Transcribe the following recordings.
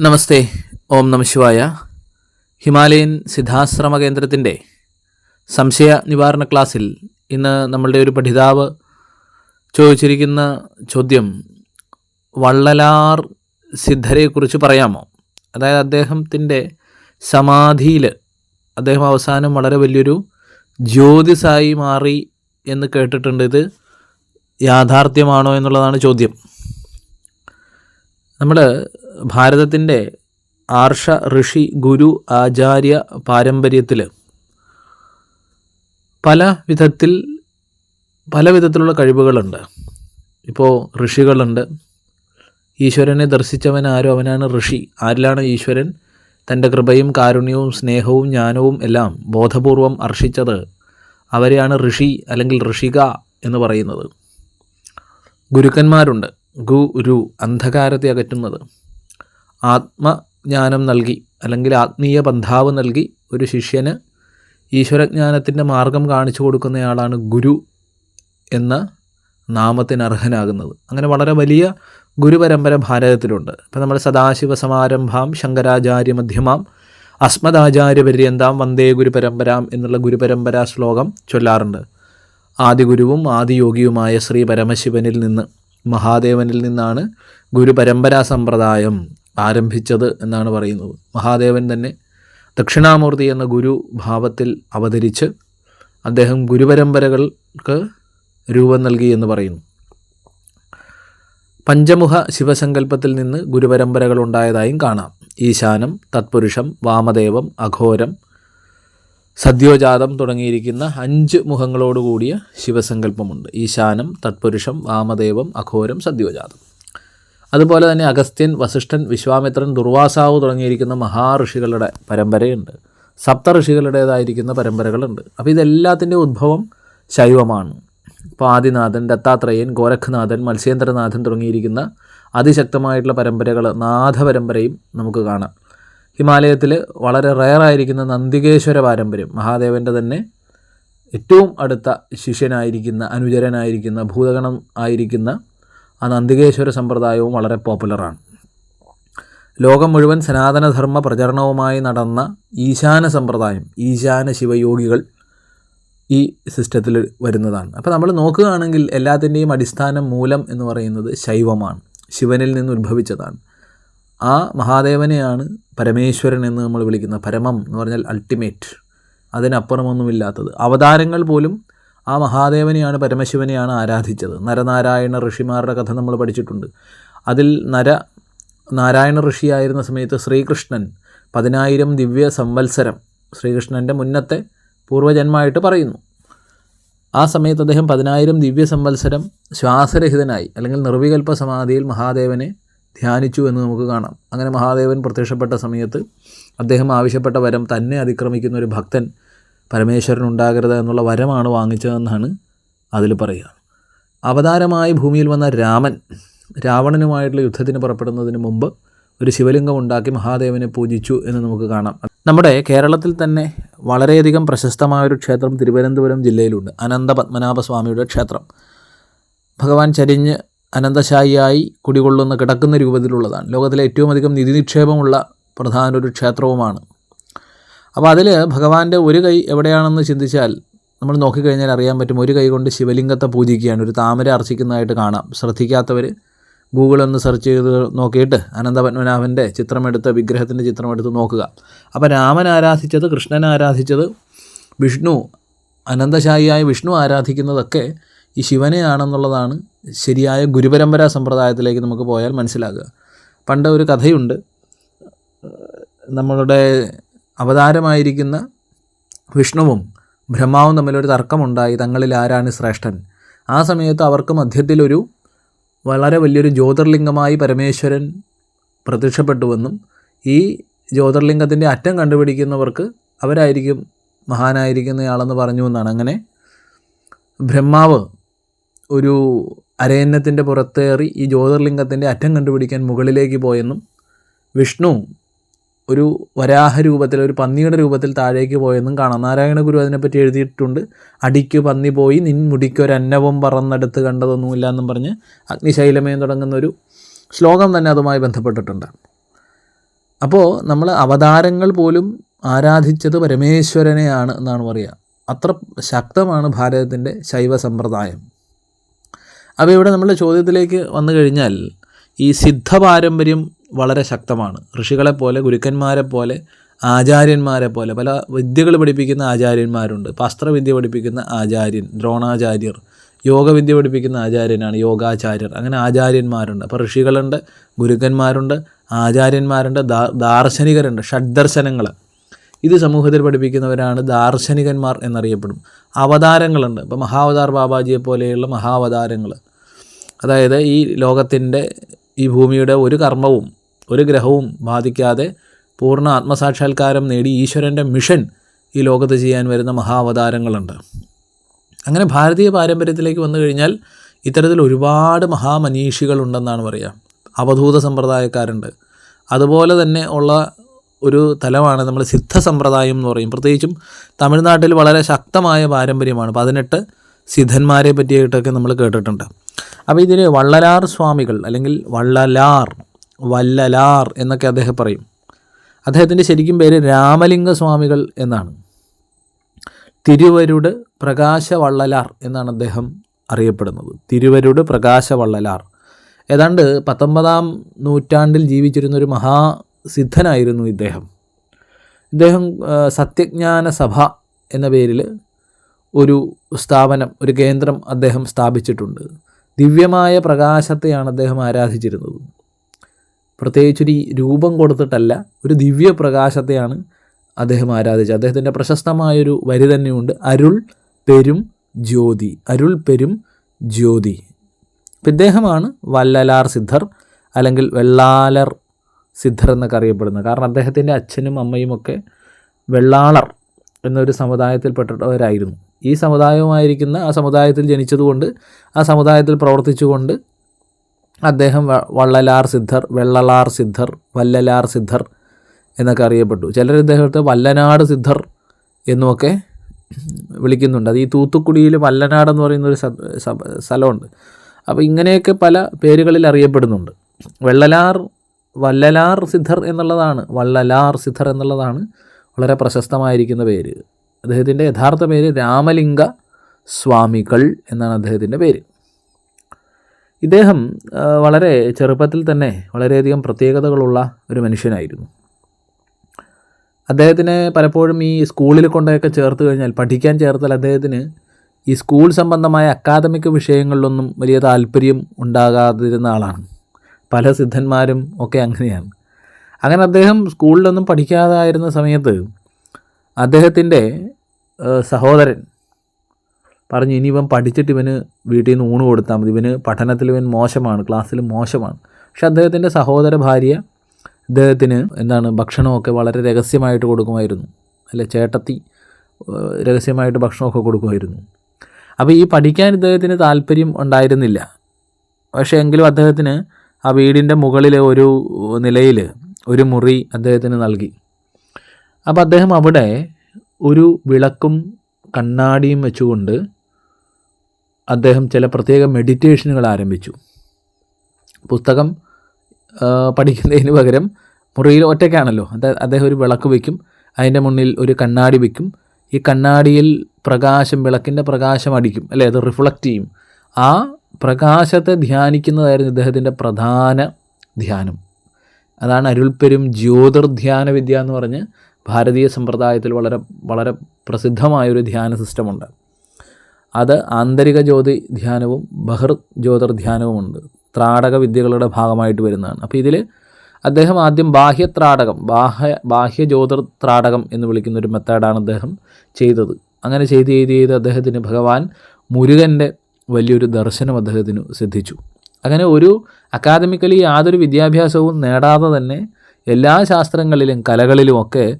നമസ്തേ ഓം നമ ശിവായ. ഹിമാലയൻ സിദ്ധാശ്രമ കേന്ദ്രത്തിന്റെ സംശയ നിവാരണ ക്ലാസ്സിൽ ഇന്ന് നമ്മളുടെ ഒരു പഠിതാവ് ചോദിച്ചിരിക്കുന്ന ചോദ്യം വള്ളലാർ സിദ്ധരെക്കുറിച്ച് പറയാമോ? അതായത് അദ്ദേഹത്തിന്റെ സമാധിയിൽ അദ്ദേഹം അവസാനം വളരെ വലിയൊരു ജ്യോതിസായി മാറി എന്ന് കേട്ടിട്ടുണ്ട്. ഇത് യാഥാർത്ഥ്യമാണോ എന്നുള്ളതാണ് ചോദ്യം. നമ്മൾ ഭാരതത്തിന്റെ ആർഷ ഋഷി ഗുരു ആചാര്യ പാരമ്പര്യത്തിൽ പല വിധത്തിൽ പല വിധത്തിലുള്ള കഴിവുകളുണ്ട്. ഇപ്പോൾ ഋഷികളുണ്ട്. ഈശ്വരനെ ദർശിച്ചവൻ ആരോ? അവനാണ് ഋഷി. ആരിലാണ് ഈശ്വരൻ? തന്റെ കൃപയും കാരുണ്യവും സ്നേഹവും ജ്ഞാനവും എല്ലാം ബോധപൂർവം അർഷിച്ചത് അവരെയാണ് ഋഷി അല്ലെങ്കിൽ ഋഷിക എന്ന് പറയുന്നത്. ഗുരുക്കന്മാരുണ്ട്. ഗുരു അന്ധകാരത്തെ അകറ്റുന്നത്. ആത്മജ്ഞാനം നൽകി അല്ലെങ്കിൽ ആത്മീയ ബന്ധാവ് നൽകി ഒരു ശിഷ്യന് ഈശ്വരജ്ഞാനത്തിന്റെ മാർഗം കാണിച്ചു കൊടുക്കുന്നയാളാണ് ഗുരു എന്ന നാമത്തിന് അർഹനാകുന്നത്. അങ്ങനെ വളരെ വലിയ ഗുരുപരമ്പര ഭാരതത്തിലുണ്ട്. ഇപ്പം നമ്മൾ സദാശിവ സമാരംഭാം ശങ്കരാചാര്യ മധ്യമാം അസ്മദാചാര്യ പര്യന്താം വന്ദേ ഗുരുപരമ്പരാം എന്നുള്ള ഗുരുപരമ്പരാ ശ്ലോകം ചൊല്ലാറുണ്ട്. ആദിഗുരുവും ആദിയോഗിയുമായ ശ്രീ പരമശിവനിൽ നിന്ന് മഹാദേവനിൽ നിന്നാണ് ഗുരുപരമ്പരാ സമ്പ്രദായം ആരംഭിച്ചത് എന്നാണ് പറയുന്നത്. മഹാദേവൻ തന്നെ ദക്ഷിണാമൂർത്തി എന്ന ഗുരു ഭാവത്തിൽ അവതരിച്ച് അദ്ദേഹം ഗുരുപരമ്പരകൾക്ക് രൂപം നൽകി എന്ന് പറയുന്നു. പഞ്ചമുഖ ശിവസങ്കല്പത്തിൽ നിന്ന് ഗുരുപരമ്പരകൾ ഉണ്ടായതായും കാണാം. ഈശാനം തത്പുരുഷം വാമദേവം അഘോരം സദ്യോജാതം തുടങ്ങിയിരിക്കുന്ന അഞ്ച് മുഖങ്ങളോടുകൂടിയ ശിവസങ്കല്പമുണ്ട്. ഈശാനം തത്പുരുഷം വാമദേവം അഘോരം സദ്യോജാതം. അതുപോലെ തന്നെ അഗസ്ത്യൻ വസിഷ്ഠൻ വിശ്വാമിത്രൻ ദുർവാസാവ് തുടങ്ങിയിരിക്കുന്ന മഹാഋഷികളുടെ പരമ്പരയുണ്ട്. സപ്ത ഋഷികളുടേതായിരിക്കുന്ന പരമ്പരകളുണ്ട്. അപ്പോൾ ഇതെല്ലാത്തിന്റെ ഉദ്ഭവം ശൈവമാണ്. ഇപ്പോൾ ആദിനാഥൻ ദത്താത്രേയൻ ഗോരഖ്നാഥൻ മത്സ്യേന്ദ്രനാഥൻ തുടങ്ങിയിരിക്കുന്ന അതിശക്തമായിട്ടുള്ള പരമ്പരകൾ നാഥപരമ്പരയും നമുക്ക് കാണാം. ഹിമാലയത്തിൽ വളരെ റയറായിരിക്കുന്ന നന്ദികേശ്വര പാരമ്പര്യം മഹാദേവന്റെ തന്നെ ഏറ്റവും അടുത്ത ശിഷ്യനായിരിക്കുന്ന അനുചരനായിരിക്കുന്ന ഭൂതഗണം ആയിരിക്കുന്ന ആ നന്ദികേശ്വര സമ്പ്രദായവും വളരെ പോപ്പുലറാണ്. ലോകം മുഴുവൻ സനാതനധർമ്മ പ്രചരണവുമായി നടന്ന ഈശാന സമ്പ്രദായം ഈശാന ശിവയോഗികൾ ഈ സിസ്റ്റത്തിൽ വരുന്നതാണ്. അപ്പോൾ നമ്മൾ നോക്കുകയാണെങ്കിൽ എല്ലാത്തിന്റെയും അടിസ്ഥാനം മൂലം എന്ന് പറയുന്നത് ശൈവമാണ് ശിവനിൽ നിന്ന് ഉത്ഭവിച്ചതാണ്. ആ മഹാദേവനെയാണ് പരമേശ്വരൻ എന്ന് നമ്മൾ വിളിക്കുന്നത് പരമം എന്ന് പറഞ്ഞാൽ അൾട്ടിമേറ്റ് അതിനപ്പുറമൊന്നുമില്ലാത്തത്. അവതാരങ്ങൾ പോലും ആ മഹാദേവനെയാണ് പരമശിവനെയാണ് ആരാധിച്ചത്. നരനാരായണ ഋഷിമാരുടെ കഥ നമ്മൾ പഠിച്ചിട്ടുണ്ട്. അതിൽ നര നാരായണ ഋഷിയായിരുന്ന സമയത്ത് ശ്രീകൃഷ്ണൻ പതിനായിരം ദിവ്യ സംവത്സരം ശ്രീകൃഷ്ണന്റെ മുന്നത്തെ പൂർവജന്മമായിട്ട് പറയുന്നു. ആ സമയത്ത് അദ്ദേഹം പതിനായിരം ദിവ്യ സംവത്സരം ശ്വാസരഹിതനായി അല്ലെങ്കിൽ നിർവികൽപ്പ സമാധിയിൽ മഹാദേവനെ ധ്യാനിച്ചു എന്ന് നമുക്ക് കാണാം. അങ്ങനെ മഹാദേവൻ പ്രത്യക്ഷപ്പെട്ട സമയത്ത് അദ്ദേഹം ആവശ്യപ്പെട്ട വരം തന്നെ അതിക്രമിക്കുന്ന ഒരു ഭക്തൻ പരമേശ്വരൻ ഉണ്ടാകരുത് എന്നുള്ള വരമാണ് വാങ്ങിച്ചതെന്നാണ് അതിൽ പറയുക. അവതാരമായി ഭൂമിയിൽ വന്ന രാമൻ രാവണനുമായിട്ടുള്ള യുദ്ധത്തിന് പുറപ്പെടുന്നതിന് മുമ്പ് ഒരു ശിവലിംഗം ഉണ്ടാക്കി മഹാദേവനെ പൂജിച്ചു എന്ന് നമുക്ക് കാണാം. നമ്മുടെ കേരളത്തിൽ തന്നെ വളരെയധികം പ്രശസ്തമായൊരു ക്ഷേത്രം തിരുവനന്തപുരം ജില്ലയിലുണ്ട്. അനന്ത പത്മനാഭസ്വാമിയുടെ ക്ഷേത്രം. ഭഗവാൻ ചരിഞ്ഞ് അനന്തശായിയായി കുടികൊള്ളുന്ന കിടക്കുന്ന രൂപത്തിലുള്ളതാണ്. ലോകത്തിലെ ഏറ്റവും അധികം നിധി നിക്ഷേപമുള്ള പ്രധാന ഒരു ക്ഷേത്രവുമാണ്. അപ്പോൾ അതിൽ ഭഗവാന്റെ ഒരു കൈ എവിടെയാണെന്ന് ചിന്തിച്ചാൽ നമ്മൾ നോക്കിക്കഴിഞ്ഞാൽ അറിയാൻ പറ്റും ഒരു കൈ കൊണ്ട് ശിവലിംഗത്തെ പൂജിക്കുകയാണ് ഒരു താമര അർച്ചിക്കുന്നതായിട്ട് കാണാം. ശ്രദ്ധിക്കാത്തവർ ഗൂഗിൾ ഒന്ന് സെർച്ച് ചെയ്ത് നോക്കിയിട്ട് അനന്തപത്മനാഭന്റെ ചിത്രമെടുത്ത് വിഗ്രഹത്തിന്റെ ചിത്രമെടുത്ത് നോക്കുക. അപ്പോൾ രാമൻ ആരാധിച്ചത് കൃഷ്ണൻ ആരാധിച്ചത് വിഷ്ണു അനന്തശായിയായ വിഷ്ണു ആരാധിക്കുന്നതൊക്കെ ഈ ശിവനെയാണെന്നുള്ളതാണ് ശരിയായ ഗുരുപരമ്പര സമ്പ്രദായത്തിലേക്ക് നമുക്ക് പോയാൽ മനസ്സിലാകുക. പണ്ട് ഒരു കഥയുണ്ട്. നമ്മളുടെ അവതാരമായിരിക്കുന്ന വിഷ്ണുവും ബ്രഹ്മാവും തമ്മിലൊരു തർക്കമുണ്ടായി. തങ്ങളിൽ ആരാണ് ശ്രേഷ്ഠൻ? ആ സമയത്ത് അവർക്ക് മധ്യത്തിലൊരു വളരെ വലിയൊരു ജ്യോതിർലിംഗമായി പരമേശ്വരൻ പ്രത്യക്ഷപ്പെട്ടുവെന്നും ഈ ജ്യോതിർലിംഗത്തിന്റെ അറ്റം കണ്ടുപിടിക്കുന്നവർക്ക് അവരായിരിക്കും മഹാനായിരിക്കുന്നയാളെന്ന് പറഞ്ഞു എന്നാണ്. അങ്ങനെ ബ്രഹ്മാവ് ഒരു അരയന്നത്തിന്റെ പുറത്തേറി ഈ ജ്യോതിർലിംഗത്തിന്റെ അറ്റം കണ്ടുപിടിക്കാൻ മുകളിലേക്ക് പോയെന്നും വിഷ്ണു ഒരു വരാഹ രൂപത്തിൽ ഒരു പന്നിയുടെ രൂപത്തിൽ താഴേക്ക് പോയെന്നും കാണാം. നാരായണ ഗുരു അതിനെപ്പറ്റി എഴുതിയിട്ടുണ്ട്. അടിക്ക് പന്നി പോയി നിൻ മുടിക്കൊരു അന്നവും പറന്നെടുത്ത് കണ്ടതൊന്നുമില്ല എന്നും പറഞ്ഞ് അഗ്നിശൈലമയം തുടങ്ങുന്ന ഒരു ശ്ലോകം തന്നെ അതുമായി ബന്ധപ്പെട്ടിട്ടുണ്ട്. അപ്പോൾ നമ്മൾ അവതാരങ്ങൾ പോലും ആരാധിച്ചത് പരമേശ്വരനെയാണ് എന്നാണ് പറയുക. അത്ര ശക്തമാണ് ഭാരതത്തിന്റെ ശൈവ സമ്പ്രദായം അപ്പോൾ ഇവിടെ നമ്മുടെ ചോദ്യത്തിലേക്ക് വന്നു കഴിഞ്ഞാൽ ഈ സിദ്ധ പാരമ്പര്യം വളരെ ശക്തമാണ്. ഋഷികളെ പോലെ ഗുരുക്കന്മാരെ പോലെ ആചാര്യന്മാരെ പോലെ പല വിദ്യകൾ പഠിപ്പിക്കുന്ന ആചാര്യന്മാരുണ്ട്. പാസ്ത്രവിദ്യ പഠിപ്പിക്കുന്ന ആചാര്യൻ ദ്രോണാചാര്യർ യോഗവിദ്യ പഠിപ്പിക്കുന്ന ആചാര്യനാണ് യോഗാചാര്യർ. അങ്ങനെ ആചാര്യന്മാരുണ്ട്. അപ്പോൾ ഋഷികളുണ്ട് ഗുരുക്കന്മാരുണ്ട് ആചാര്യന്മാരുണ്ട് ദാർശനികരുണ്ട് ഷഡ്ദർശനങ്ങൾ. ഇത് സമൂഹത്തിൽ പഠിപ്പിക്കുന്നവരാണ് ദാർശനികന്മാർ എന്നറിയപ്പെടും. അവതാരങ്ങളുണ്ട്. ഇപ്പോൾ മഹാവതാർ ബാബാജിയെ പോലെയുള്ള മഹാവതാരങ്ങൾ. അതായത് ഈ ലോകത്തിന്റെ ഈ ഭൂമിയുടെ ഒരു കർമ്മവും ഒരു ഗ്രഹവും ബാധിക്കാതെ പൂർണ ആത്മസാക്ഷാത്കാരം നേടി ഈശ്വരന്റെ മിഷൻ ഈ ലോകത്ത് ചെയ്യാൻ വരുന്ന മഹാവതാരങ്ങളുണ്ട്. അങ്ങനെ ഭാരതീയ പാരമ്പര്യത്തിലേക്ക് വന്നു കഴിഞ്ഞാൽ ഇത്തരത്തിൽ ഒരുപാട് മഹാമനീഷികളുണ്ടെന്നാണ് പറയുക അവധൂത സമ്പ്രദായക്കാരുണ്ട്. അതുപോലെ തന്നെ ഉള്ള ഒരു തലമാണ് നമ്മൾ സിദ്ധ സമ്പ്രദായം എന്ന് പറയും. പ്രത്യേകിച്ചും തമിഴ്നാട്ടിൽ വളരെ ശക്തമായ പാരമ്പര്യമാണ്. പതിനെട്ട് സിദ്ധന്മാരെ പറ്റിയിട്ടൊക്കെ നമ്മൾ കേട്ടിട്ടുണ്ട്. അപ്പോൾ ഇതിൽ വള്ളലാർ സ്വാമികൾ അല്ലെങ്കിൽ വള്ളലാർ വല്ലലാർ എന്നൊക്കെ അദ്ദേഹം പറയും. അദ്ദേഹത്തിന്റെ ശരിക്കും പേര് രാമലിംഗ സ്വാമികൾ എന്നാണ്. തിരുവരുട് പ്രകാശവള്ളലാർ എന്നാണ് അദ്ദേഹം അറിയപ്പെടുന്നത്. തിരുവരുട് പ്രകാശവള്ളലാർ. ഏതാണ്ട് പത്തൊമ്പതാം നൂറ്റാണ്ടിൽ ജീവിച്ചിരുന്ന ഒരു മഹാസിദ്ധനായിരുന്നു ഇദ്ദേഹം. ഇദ്ദേഹം സത്യജ്ഞാന സഭ എന്ന പേരിൽ ഒരു സ്ഥാപനം ഒരു കേന്ദ്രം അദ്ദേഹം സ്ഥാപിച്ചിട്ടുണ്ട്. ദിവ്യമായ പ്രകാശത്തെയാണ് അദ്ദേഹം ആരാധിച്ചിരുന്നത്. പ്രത്യേകിച്ചൊരു രൂപം കൊടുത്തിട്ടല്ല ഒരു ദിവ്യപ്രകാശത്തെയാണ് അദ്ദേഹം ആരാധിച്ചത്. അദ്ദേഹത്തിന്റെ പ്രശസ്തമായൊരു വരി തന്നെയുണ്ട് അരുൾ പെരും ജ്യോതി അരുൾ പെരും ജ്യോതി അപ്പം ഇദ്ദേഹമാണ് വല്ലലാർ സിദ്ധർ അല്ലെങ്കിൽ വെള്ളാലർ സിദ്ധർ എന്നൊക്കെ അറിയപ്പെടുന്നത് കാരണം അദ്ദേഹത്തിന്റെ അച്ഛനും അമ്മയും ഒക്കെ വെള്ളാളർ എന്നൊരു സമുദായത്തിൽപ്പെട്ടവരായിരുന്നു. ഈ സമുദായവുമായിരിക്കുന്ന ആ സമുദായത്തിൽ ജനിച്ചതുകൊണ്ട് ആ സമുദായത്തിൽ പ്രവർത്തിച്ചുകൊണ്ട് അദ്ദേഹം വള്ളലാർ സിദ്ധർ വെള്ളലാർ സിദ്ധർ വല്ലലാർ സിദ്ധർ എന്നൊക്കെ അറിയപ്പെട്ടു. ചിലർ ഇദ്ദേഹത്തെ വല്ലനാട് സിദ്ധർ എന്നുമൊക്കെ വിളിക്കുന്നുണ്ട്. അത് ഈ തൂത്തുക്കുടിയിൽ വല്ലനാട് എന്ന് പറയുന്ന ഒരു സ്ഥലമുണ്ട്. അപ്പോൾ ഇങ്ങനെയൊക്കെ പല പേരുകളിൽ അറിയപ്പെടുന്നുണ്ട്. വെള്ളലാർ വല്ലലാർ സിദ്ധർ എന്നുള്ളതാണ് വള്ളലാർ സിദ്ധർ എന്നുള്ളതാണ് വളരെ പ്രശസ്തമായിരിക്കുന്ന പേര്. അദ്ദേഹത്തിന്റെ യഥാർത്ഥ പേര് രാമലിംഗ സ്വാമികൾ എന്നാണ് അദ്ദേഹത്തിന്റെ പേര്. ഇദ്ദേഹം വളരെ ചെറുപ്പത്തിൽ തന്നെ വളരെയധികം പ്രത്യേകതകളുള്ള ഒരു മനുഷ്യനായിരുന്നു. അദ്ദേഹത്തിന് പലപ്പോഴും ഈ സ്കൂളിൽ കൊണ്ടൊക്കെ ചേർത്ത് കഴിഞ്ഞാൽ പഠിക്കാൻ ചേർത്താൽ അദ്ദേഹത്തിന് ഈ സ്കൂൾ സംബന്ധമായ അക്കാദമിക് വിഷയങ്ങളിലൊന്നും വലിയ താല്പര്യം ഉണ്ടാകാതിരുന്ന ആളാണ്. പല സിദ്ധന്മാരും ഒക്കെ അങ്ങനെയാണ്. അങ്ങനെ അദ്ദേഹം സ്കൂളിലൊന്നും പഠിക്കാതായിരുന്ന സമയത്ത് അദ്ദേഹത്തിന്റെ സഹോദരൻ പറഞ്ഞു ഇവൻ പഠിച്ചിട്ട് ഇവന് വീട്ടിൽ നിന്ന് ഊണ് കൊടുത്താൽ മതി. ഇവന് പഠനത്തിൽ ഇവൻ മോശമാണ് ക്ലാസ്സിൽ മോശമാണ്. പക്ഷെ അദ്ദേഹത്തിന്റെ സഹോദര ഭാര്യ അദ്ദേഹത്തിന് എന്താണ് ഭക്ഷണമൊക്കെ വളരെ രഹസ്യമായിട്ട് കൊടുക്കുമായിരുന്നു. അല്ലെ ചേട്ടത്തി രഹസ്യമായിട്ട് ഭക്ഷണമൊക്കെ കൊടുക്കുമായിരുന്നു. അപ്പോൾ ഈ പഠിക്കാൻ ഇദ്ദേഹത്തിന് താല്പര്യം ഉണ്ടായിരുന്നില്ല. പക്ഷേ എങ്കിലും അദ്ദേഹത്തിന് ആ വീടിന്റെ മുകളിലെ ഒരു നിലയിൽ ഒരു മുറി അദ്ദേഹത്തിന് നൽകി. അപ്പോൾ അദ്ദേഹം അവിടെ ഒരു വിളക്കും കണ്ണാടിയും വെച്ചുകൊണ്ട് അദ്ദേഹം ചില പ്രത്യേക മെഡിറ്റേഷനുകൾ ആരംഭിച്ചു. പുസ്തകം പഠിക്കുന്നതിന് പകരം മുറിയിൽ ഒറ്റയ്ക്കാണല്ലോ. അദ്ദേഹം ഒരു വിളക്ക് വയ്ക്കും അതിന്റെ മുന്നിൽ ഒരു കണ്ണാടി വയ്ക്കും ഈ കണ്ണാടിയിൽ പ്രകാശം വിളക്കിന്റെ പ്രകാശം അടിക്കും. അല്ലേ? അത് റിഫ്ലക്റ്റ് ചെയ്യും. ആ പ്രകാശത്തെ ധ്യാനിക്കുന്നതായിരുന്നു ഇദ്ദേഹത്തിന്റെ പ്രധാന ധ്യാനം. അതാണ് അരുൾപ്പെരും ജ്യോതിർധ്യാന വിദ്യ എന്ന് പറഞ്ഞ് ഭാരതീയ സമ്പ്രദായത്തിൽ വളരെ വളരെ പ്രസിദ്ധമായൊരു ധ്യാന സിസ്റ്റമുണ്ട് അത് ആന്തരിക ജ്യോതി ധ്യാനവും ബഹിർ ജ്യോതിർധ്യാനവുമുണ്ട് ത്രാടക വിദ്യകളുടെ ഭാഗമായിട്ട് വരുന്നതാണ്. അപ്പോൾ ഇതിൽ അദ്ദേഹം ആദ്യം ബാഹ്യ ത്രാടകം ബാഹ്യ ബാഹ്യ ജ്യോതിർ ത്രാടകം എന്ന് വിളിക്കുന്ന ഒരു മെത്തേഡാണ് അദ്ദേഹം ചെയ്തത്. അങ്ങനെ ചെയ്ത് ചെയ്ത് ചെയ്ത് അദ്ദേഹത്തിന് ഭഗവാൻ മുരുകന്റെ വലിയൊരു ദർശനം അദ്ദേഹത്തിന് സിദ്ധിച്ചു. അങ്ങനെ ഒരു അക്കാദമിക്കലി യാതൊരു വിദ്യാഭ്യാസവും നേടാതെ തന്നെ എല്ലാ ശാസ്ത്രങ്ങളിലും കലകളിലുമൊക്കെ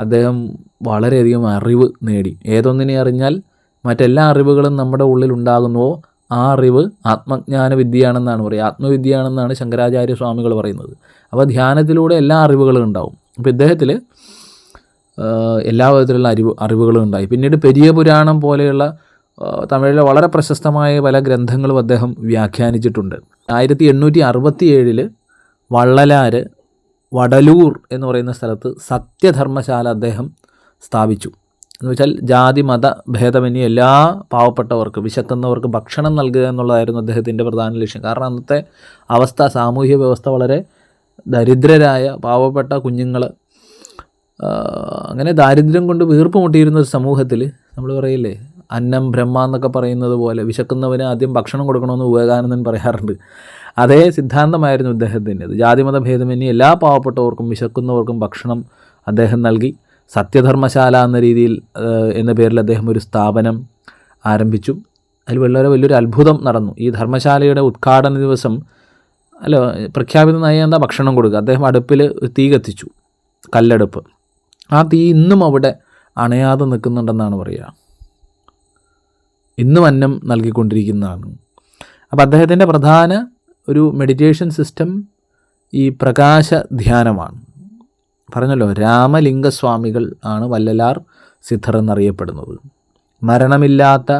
അദ്ദേഹം വളരെയധികം അറിവ് നേടി. ഏതൊന്നിനെ അറിഞ്ഞാൽ മറ്റെല്ലാ അറിവുകളും നമ്മുടെ ഉള്ളിൽ ഉണ്ടാകുന്നുവോ? ആ അറിവ് ആത്മജ്ഞാന വിദ്യയാണെന്നാണ് പറയുക. ആത്മവിദ്യയാണെന്നാണ് ശങ്കരാചാര്യ സ്വാമികൾ പറയുന്നത്. അപ്പോൾ ധ്യാനത്തിലൂടെ എല്ലാ അറിവുകളും ഉണ്ടാവും. അപ്പോൾ ഇദ്ദേഹത്തിൽ എല്ലാ വിധത്തിലുള്ള അറിവ് അറിവുകളും ഉണ്ടായി. പിന്നീട് പെരിയ പുരാണം പോലെയുള്ള തമിഴിലെ വളരെ പ്രശസ്തമായ പല ഗ്രന്ഥങ്ങളും അദ്ദേഹം വ്യാഖ്യാനിച്ചിട്ടുണ്ട്. ആയിരത്തി എണ്ണൂറ്റി അറുപത്തി ഏഴിൽ വള്ളലാർ വടലൂർ എന്ന് പറയുന്ന സ്ഥലത്ത് സത്യധർമ്മശാല അദ്ദേഹം സ്ഥാപിച്ചു. എന്ന് വെച്ചാൽ ജാതി മത ഭേദമന്യേ എല്ലാ പാവപ്പെട്ടവർക്കും വിശക്കുന്നവർക്ക് ഭക്ഷണം നൽകുക എന്നുള്ളതായിരുന്നു അദ്ദേഹത്തിന്റെ പ്രധാന ലക്ഷ്യം. കാരണം അന്നത്തെ അവസ്ഥ സാമൂഹ്യ വ്യവസ്ഥ വളരെ ദരിദ്രരായ പാവപ്പെട്ട കുഞ്ഞുങ്ങൾ അങ്ങനെ ദാരിദ്ര്യം കൊണ്ട് വീർപ്പ് മുട്ടിയിരുന്ന ഒരു സമൂഹത്തിൽ നമ്മൾ പറയില്ലേ അന്നം ബ്രഹ്മ എന്നൊക്കെ പറയുന്നത് പോലെ വിശക്കുന്നവന് ആദ്യം ഭക്ഷണം കൊടുക്കണമെന്ന് വിവേകാനന്ദൻ പറയാറുണ്ട്. അതേ സിദ്ധാന്തമായിരുന്നു ഇദ്ദേഹത്തിന്റെത്. ജാതിമത ഭേദമന്യേ എല്ലാ പാവപ്പെട്ടവർക്കും വിശക്കുന്നവർക്കും ഭക്ഷണം അദ്ദേഹം നൽകി. സത്യധർമ്മശാല എന്ന രീതിയിൽ എന്ന പേരിൽ അദ്ദേഹം ഒരു സ്ഥാപനം ആരംഭിച്ചു. അതിൽ വളരെ വലിയൊരു അത്ഭുതം നടന്നു. ഈ ധർമ്മശാലയുടെ ഉദ്ഘാടന ദിവസം അല്ല പ്രഖ്യാപിത എന്താ? ഭക്ഷണം കൊടുക്കുക. അദ്ദേഹം അടുപ്പിൽ തീ കത്തിച്ചു. കല്ലടുപ്പ്. ആ തീ ഇന്നും അവിടെ അണയാതെ നിൽക്കുന്നുണ്ടെന്നാണ് പറയുക. ഇന്നും അന്നം നൽകിക്കൊണ്ടിരിക്കുന്നതാണ്. അപ്പോൾ അദ്ദേഹത്തിന്റെ പ്രധാന ഒരു മെഡിറ്റേഷൻ സിസ്റ്റം ഈ പ്രകാശ ധ്യാനമാണ് പറഞ്ഞല്ലോ രാമലിംഗസ്വാമികൾ ആണ് വല്ലലാർ സിദ്ധർ എന്നറിയപ്പെടുന്നത് മരണമില്ലാത്ത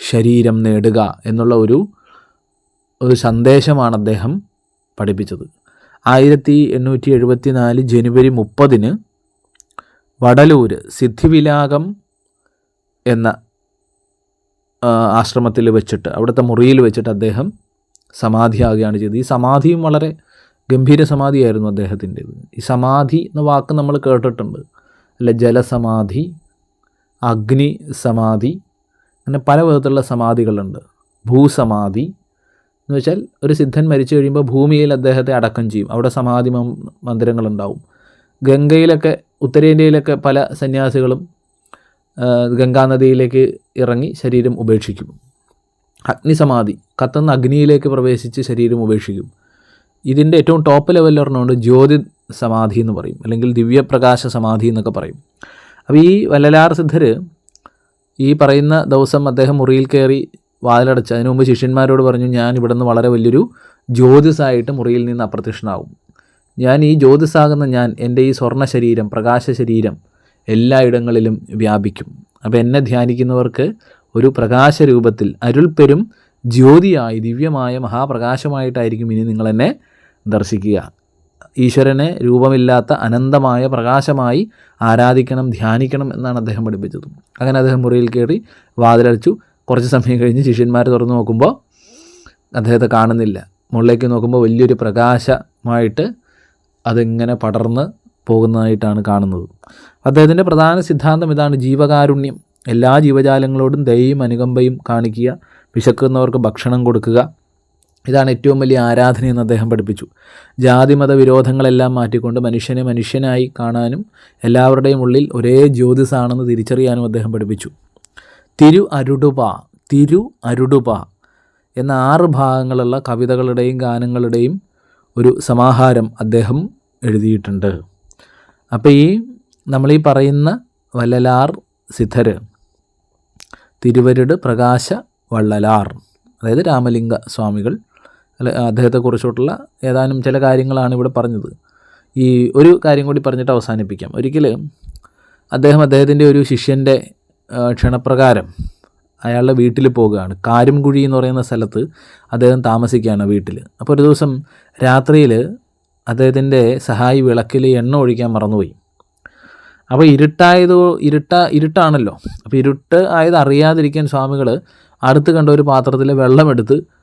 ശരീരം നേടുക എന്നുള്ള ഒരു ഒരു സന്ദേശമാണ് അദ്ദേഹം പഠിപ്പിച്ചത്. ആയിരത്തി എണ്ണൂറ്റി എഴുപത്തി നാല് ജനുവരി മുപ്പതിന് വടലൂർ സിദ്ധിവിലാകം എന്ന ആശ്രമത്തിൽ വെച്ചിട്ട് അവിടുത്തെ മുറിയിൽ വെച്ചിട്ട് അദ്ദേഹം സമാധിയാകുകയാണ് ചെയ്തത്. ഈ സമാധിയും വളരെ ഗംഭീര സമാധിയായിരുന്നു അദ്ദേഹത്തിന്റെത്. ഈ സമാധി എന്ന വാക്ക് നമ്മൾ കേട്ടിട്ടുണ്ട്. അല്ല ജലസമാധി അഗ്നി സമാധി അങ്ങനെ പല വിധത്തിലുള്ള സമാധികളുണ്ട്. ഭൂസമാധി എന്ന് വെച്ചാൽ ഒരു സിദ്ധൻ മരിച്ചു കഴിയുമ്പോൾ ഭൂമിയിൽ അദ്ദേഹത്തെ അടക്കം ചെയ്യും. അവിടെ സമാധി മന്ദിരങ്ങളുണ്ടാവും. ഗംഗയിലൊക്കെ ഉത്തരേന്ത്യയിലൊക്കെ പല സന്യാസികളും ഗംഗാനദിയിലേക്ക് ഇറങ്ങി ശരീരം ഉപേക്ഷിക്കും. അഗ്നിസമാധി കത്തുന്ന അഗ്നിയിലേക്ക് പ്രവേശിച്ച് ശരീരം ഉപേക്ഷിക്കും. ഇതിന്റെ ഏറ്റവും ടോപ്പ് ലെവലിൽ പറഞ്ഞുകൊണ്ട് ജ്യോതി സമാധി എന്ന് പറയും അല്ലെങ്കിൽ ദിവ്യപ്രകാശ സമാധി എന്നൊക്കെ പറയും. അപ്പോൾ ഈ വല്ലലാർ സിദ്ധർ ഈ പറയുന്ന ദിവസം അദ്ദേഹം മുറിയിൽ കയറി വാതിലടച്ച് അതിനു മുമ്പ് ശിഷ്യന്മാരോട് പറഞ്ഞു ഞാൻ ഇവിടുന്ന് വളരെ വലിയൊരു ജ്യോതിസായിട്ട് മുറിയിൽ നിന്ന് അപ്രത്യക്ഷനാവും. ഞാൻ ഈ ജ്യോതിസാകുന്ന ഞാൻ എന്റെ ഈ സ്വർണ ശരീരം പ്രകാശ ശരീരം എല്ലായിടങ്ങളിലും വ്യാപിക്കും. അപ്പോൾ എന്നെ ധ്യാനിക്കുന്നവർക്ക് ഒരു പ്രകാശ രൂപത്തിൽ അരുൾപ്പെരും ജ്യോതിയായി ദിവ്യമായ മഹാപ്രകാശമായിട്ടായിരിക്കും ഇനി നിങ്ങളെന്നെ ദർശിക്കുക. ഈശ്വരനെ രൂപമില്ലാത്ത അനന്തമായ പ്രകാശമായി ആരാധിക്കണം ധ്യാനിക്കണം എന്നാണ് അദ്ദേഹം പഠിപ്പിച്ചത്. അങ്ങനെ അദ്ദേഹം മുറിയിൽ കയറി വാതിലടിച്ചു. കുറച്ച് സമയം കഴിഞ്ഞ് ശിഷ്യന്മാർ തുറന്നു നോക്കുമ്പോൾ അദ്ദേഹത്തെ കാണുന്നില്ല. മുകളിലേക്ക് നോക്കുമ്പോൾ വലിയൊരു പ്രകാശമായിട്ട് അതിങ്ങനെ പടർന്ന് പോകുന്നതായിട്ടാണ് കാണുന്നത്. അദ്ദേഹത്തിന്റെ പ്രധാന സിദ്ധാന്തം ഇതാണ് ജീവകാരുണ്യം. എല്ലാ ജീവജാലങ്ങളോടും ദയയും അനുകമ്പയും കാണിക്കുക വിശക്കുന്നവർക്ക് ഭക്ഷണം കൊടുക്കുക ഇതാണ് ഏറ്റവും വലിയ ആരാധനയെന്ന് അദ്ദേഹം പഠിപ്പിച്ചു. ജാതിമത വിരോധങ്ങളെല്ലാം മാറ്റിക്കൊണ്ട് മനുഷ്യനെ മനുഷ്യനായി കാണാനും എല്ലാവരുടെയും ഉള്ളിൽ ഒരേ ജ്യോതിസാണെന്ന് തിരിച്ചറിയാനും അദ്ദേഹം പഠിപ്പിച്ചു. തിരു അരുടുപ തിരു അരുടുപ എന്ന ആറ് ഭാഗങ്ങളുള്ള കവിതകളുടെയും ഗാനങ്ങളുടെയും ഒരു സമാഹാരം അദ്ദേഹം എഴുതിയിട്ടുണ്ട്. അപ്പോൾ ഈ നമ്മളീ പറയുന്ന വല്ലലാർ സിദ്ധർ തിരുവരുട് പ്രകാശ വള്ളലാർ അതായത് രാമലിംഗ സ്വാമികൾ അല്ല അദ്ദേഹത്തെക്കുറിച്ചിട്ടുള്ള ഏതാനും ചില കാര്യങ്ങളാണ് ഇവിടെ പറഞ്ഞത്. ഈ ഒരു കാര്യം കൂടി പറഞ്ഞിട്ട് അവസാനിപ്പിക്കാം. ഒരിക്കൽ അദ്ദേഹം അദ്ദേഹത്തിന്റെ ഒരു ശിഷ്യന്റെ ക്ഷണപ്രകാരം അയാളുടെ വീട്ടിൽ പോവുകയാണ്. കാരുംകുഴി എന്ന് പറയുന്ന സ്ഥലത്ത് അദ്ദേഹം താമസിക്കുകയാണ് വീട്ടിൽ. അപ്പോൾ ഒരു ദിവസം രാത്രിയിൽ അദ്ദേഹത്തിന്റെ സഹായി വിളക്കിൽ എണ്ണ ഒഴിക്കാൻ മറന്നുപോയി. അപ്പോൾ ഇരുട്ടായത് ഇരുട്ട ഇരുട്ടാണല്ലോ. അപ്പോൾ ഇരുട്ട് ആയത് അറിയാതിരിക്കാൻ സ്വാമികൾ അടുത്ത് കണ്ട ഒരു പാത്രത്തിൽ വെള്ളമെടുത്ത്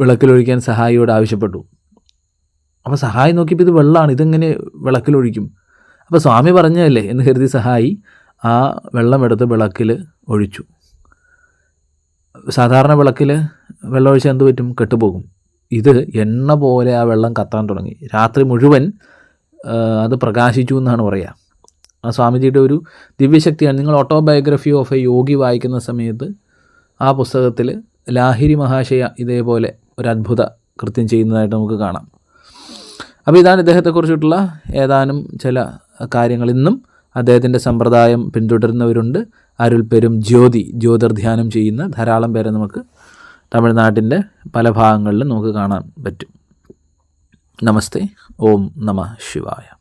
വിളക്കിലൊഴിക്കാൻ സഹായിയോട് ആവശ്യപ്പെട്ടു. അപ്പോൾ സഹായി നോക്കിയപ്പോൾ ഇത് വെള്ളമാണ് ഇതെങ്ങനെ വിളക്കിലൊഴിക്കും? അപ്പോൾ സ്വാമി പറഞ്ഞതല്ലേ എന്ന് കരുതി സഹായി ആ വെള്ളമെടുത്ത് വിളക്കിൽ ഒഴിച്ചു. സാധാരണ വിളക്കിൽ വെള്ളം ഒഴിച്ചാൽ എന്ത് പറ്റും? കെട്ടുപോകും. ഇത് എണ്ണ പോലെ ആ വെള്ളം കത്താൻ തുടങ്ങി. രാത്രി മുഴുവൻ അത് പ്രകാശിച്ചു എന്നാണ് പറയുക ആ സ്വാമിജിയുടെ ഒരു ദിവ്യശക്തിയാണ്. നിങ്ങൾ ഓട്ടോബയോഗ്രഫി ഓഫ് എ യോഗി വായിക്കുന്ന സമയത്ത് ആ പുസ്തകത്തിൽ ലാഹിരി മഹാശയ ഇതേപോലെ ഒരു അത്ഭുത കൃത്യം ചെയ്യുന്നതായിട്ട് നമുക്ക് കാണാം. അപ്പോൾ ഇതാണ് ഇദ്ദേഹത്തെക്കുറിച്ചിട്ടുള്ള ഏതാനും ചില കാര്യങ്ങൾ ഇന്നും അദ്ദേഹത്തിന്റെ സമ്പ്രദായം പിന്തുടരുന്നവരുണ്ട്. അരുൾപ്പെരും ജ്യോതി ജ്യോതിർധ്യാനം ചെയ്യുന്ന ധാരാളം പേരെ നമുക്ക് തമിഴ്നാട്ടിന്റെ പല ഭാഗങ്ങളിലും നമുക്ക് കാണാൻ പറ്റും. നമസ്തേ. ഓം നമ ശിവായ.